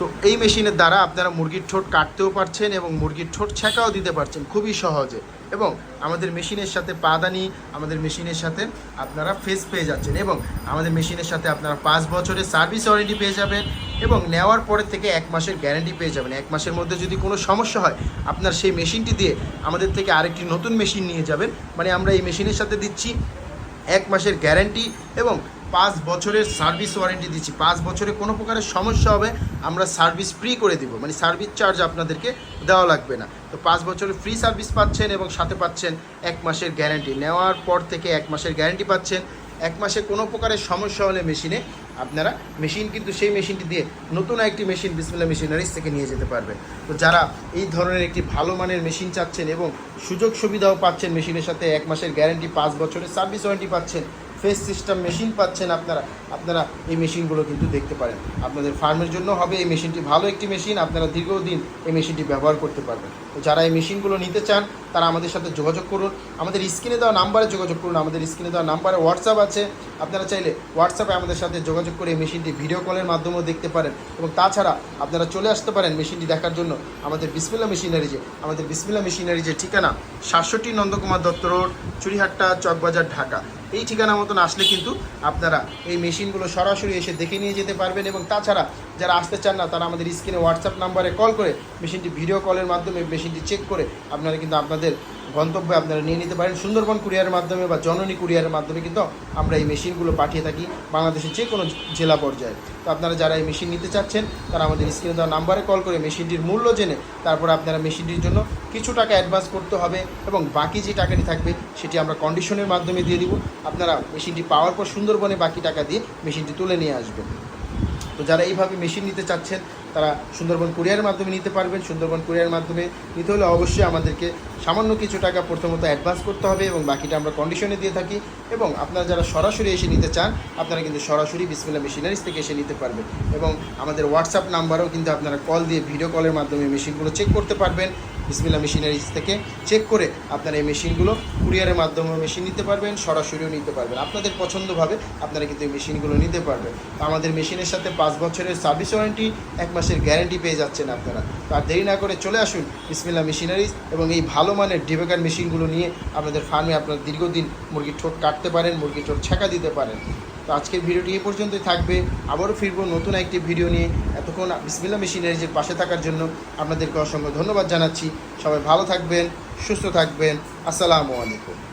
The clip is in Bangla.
তো এই মেশিনের দ্বারা আপনারা মুরগির ঠোঁট কাটতেও পারছেন এবং মুরগির ঠোঁট ছেঁকাও দিতে পারছেন খুবই সহজে এবং আমাদের মেশিনের সাথে পাদানি, আমাদের মেশিনের সাথে আপনারা ফেস পেয়ে যাচ্ছেন এবং আমাদের মেশিনের সাথে আপনারা পাঁচ বছরের সার্ভিস ওয়ারেন্টি পেয়ে যাবেন এবং নেওয়ার পরে থেকে এক মাসের গ্যারেন্টি পেয়ে যাবেন। এক মাসের মধ্যে যদি কোনো সমস্যা হয়, আপনার সেই মেশিনটি দিয়ে আমাদের থেকে আরেকটি নতুন মেশিন নিয়ে যাবেন। মানে আমরা এই মেশিনের সাথে দিচ্ছি এক মাসের গ্যারেন্টি এবং পাঁচ বছরের সার্ভিস ওয়ারেন্টি দিচ্ছি। পাঁচ বছরে কোনো প্রকারের সমস্যা হবে, আমরা সার্ভিস ফ্রি করে দিব। মানে সার্ভিস চার্জ আপনাদেরকে দেওয়া লাগবে না। তো পাঁচ বছরের ফ্রি সার্ভিস পাচ্ছেন এবং সাথে পাচ্ছেন এক মাসের গ্যারেন্টি নেওয়ার পর থেকে এক মাসের গ্যারেন্টি পাচ্ছেন। এক মাসে কোনো প্রকারের সমস্যা হলে মেশিনে আপনারা মেশিন কিন্তু সেই মেশিনটি দিয়ে নতুন একটি মেশিন বিসমিল্লা মেশিনারিজ থেকে নিয়ে যেতে পারবে তো যারা এই ধরনের একটি ভালো মানের মেশিন চাচ্ছেন এবং সুযোগ সুবিধাও পাচ্ছেন মেশিনের সাথে, এক মাসের গ্যারেন্টি পাঁচ বছরের সার্ভিস ওয়ারেন্টি পাচ্ছেন ফেস সিস্টেম মেশিন পাচ্ছেন আপনারা আপনারা এই মেশিনগুলো কিন্তু দেখতে পারেন। আপনাদের ফার্মের জন্য হবে এই মেশিনটি ভালো একটি মেশিন, আপনারা দীর্ঘদিন এই মেশিনটি ব্যবহার করতে পারবেন। তো যারা এই মেশিনগুলো নিতে চান, তারা আমাদের সাথে যোগাযোগ করুন। আমাদের স্ক্রিনে দেওয়া নাম্বারে যোগাযোগ করুন, আমাদের স্ক্রিনে দেওয়া নাম্বারে হোয়াটসঅ্যাপ আছে। আপনারা চাইলে হোয়াটসঅ্যাপে আমাদের সাথে যোগাযোগ করে এই মেশিনটি ভিডিও কলের মাধ্যমেও দেখতে পারেন। এবং তাছাড়া আপনারা চলে আসতে পারেন মেশিনটি দেখার জন্য। আমাদের বিসমিল্লা মেশিনারিজে আমাদের বিসমিল্লা মেশিনারিজের ঠিকানা, সাতষট্টি নন্দকুমার দত্ত রোড চুরিহাট্টা চকবাজার, ঢাকা। এই ঠিকানা মতন আসলে কিন্তু আপনারা এই মেশিনগুলো সরাসরি এসে দেখে নিয়ে যেতে পারবেন এবং তাছাড়া যারা আসতে চান না, তারা আমাদের স্ক্রিনে হোয়াটসঅ্যাপ নাম্বারে কল করে মেশিনটি ভিডিও কলের মাধ্যমে মেশিনটি চেক করে আপনারা কিন্তু আপনাদের গন্তব্যে আপনারা নিয়ে নিতে পারেন। সুন্দরবন কুরিয়ারের মাধ্যমে বা জননী কুরিয়ারের মাধ্যমে কিন্তু আমরা এই মেশিনগুলো পাঠিয়ে থাকি বাংলাদেশের যে কোনো জেলা পর্যায়ে। তো আপনারা যারা এই মেশিন নিতে চাচ্ছেন, তারা আমাদের স্ক্রিনে দেওয়া নাম্বারে কল করে মেশিনটির মূল্য জেনে তারপর আপনারা মেশিনটির জন্য কিছু টাকা অ্যাডভান্স করতে হবে এবং বাকি যে টাকাটি থাকবে, সেটি আমরা কন্ডিশনের মাধ্যমে দিয়ে দিব। আপনারা মেশিনটি পাওয়ার পর সুন্দরবনে বাকি টাকা দিয়ে মেশিনটি তুলে নিয়ে আসবেন। তো যারা এইভাবে মেশিন নিতে চাচ্ছেন, তারা সুন্দরবন কুরিয়ারের মাধ্যমে নিতে পারবেন। সুন্দরবন কুরিয়ারের মাধ্যমে নিতে হলে অবশ্যই আমাদেরকে সামান্য কিছু টাকা প্রথমত অ্যাডভান্স করতে হবে এবং বাকিটা আমরা কন্ডিশনে দিয়ে থাকি এবং আপনারা যারা সরাসরি এসে নিতে চান, আপনারা কিন্তু সরাসরি বিসমিল্লা মেশিনারিজ থেকে এসে নিতে পারবেন এবং আমাদের হোয়াটসঅ্যাপ নাম্বারেও কিন্তু আপনারা কল দিয়ে ভিডিও কলের মাধ্যমে মেশিনগুলো চেক করতে পারবেন। বিসমিল্লা মেশিনারিজ থেকে চেক করে আপনারা এই মেশিনগুলো কুরিয়ারের মাধ্যমে মেশিন নিতে পারবেন, সরাসরিও নিতে পারবেন। আপনাদের পছন্দভাবে আপনারা কিন্তু এই মেশিনগুলো নিতে পারবেন। আমাদের মেশিনের সাথে পাঁচ বছরের সার্ভিস ওয়ারেন্টি এক মাসের গ্যারেন্টি পেয়ে যাচ্ছেন আপনারা। তো আর দেরি না করে চলে আসুন বিসমিল্লা মেশিনারিজ এবং এই ভালো মানের ডিবেকার মেশিনগুলো নিয়ে আপনাদের ফার্মে আপনারা দীর্ঘদিন মুরগির ঠোঁট কাটতে পারেন, মুরগির ঠোঁট ছেঁকা দিতে পারেন। তো আজকের ভিডিওটি এ পর্যন্তই থাকবে। আবারও ফিরবো নতুন একটি ভিডিও নিয়ে। এতক্ষণ বিসমিল্লা মেশিনারিজের পাশে থাকার জন্য আপনাদেরকে অসংখ্য ধন্যবাদ জানাচ্ছি। সবাই ভালো থাকবেন, সুস্থ থাকবেন। আসসালামু আলাইকুম।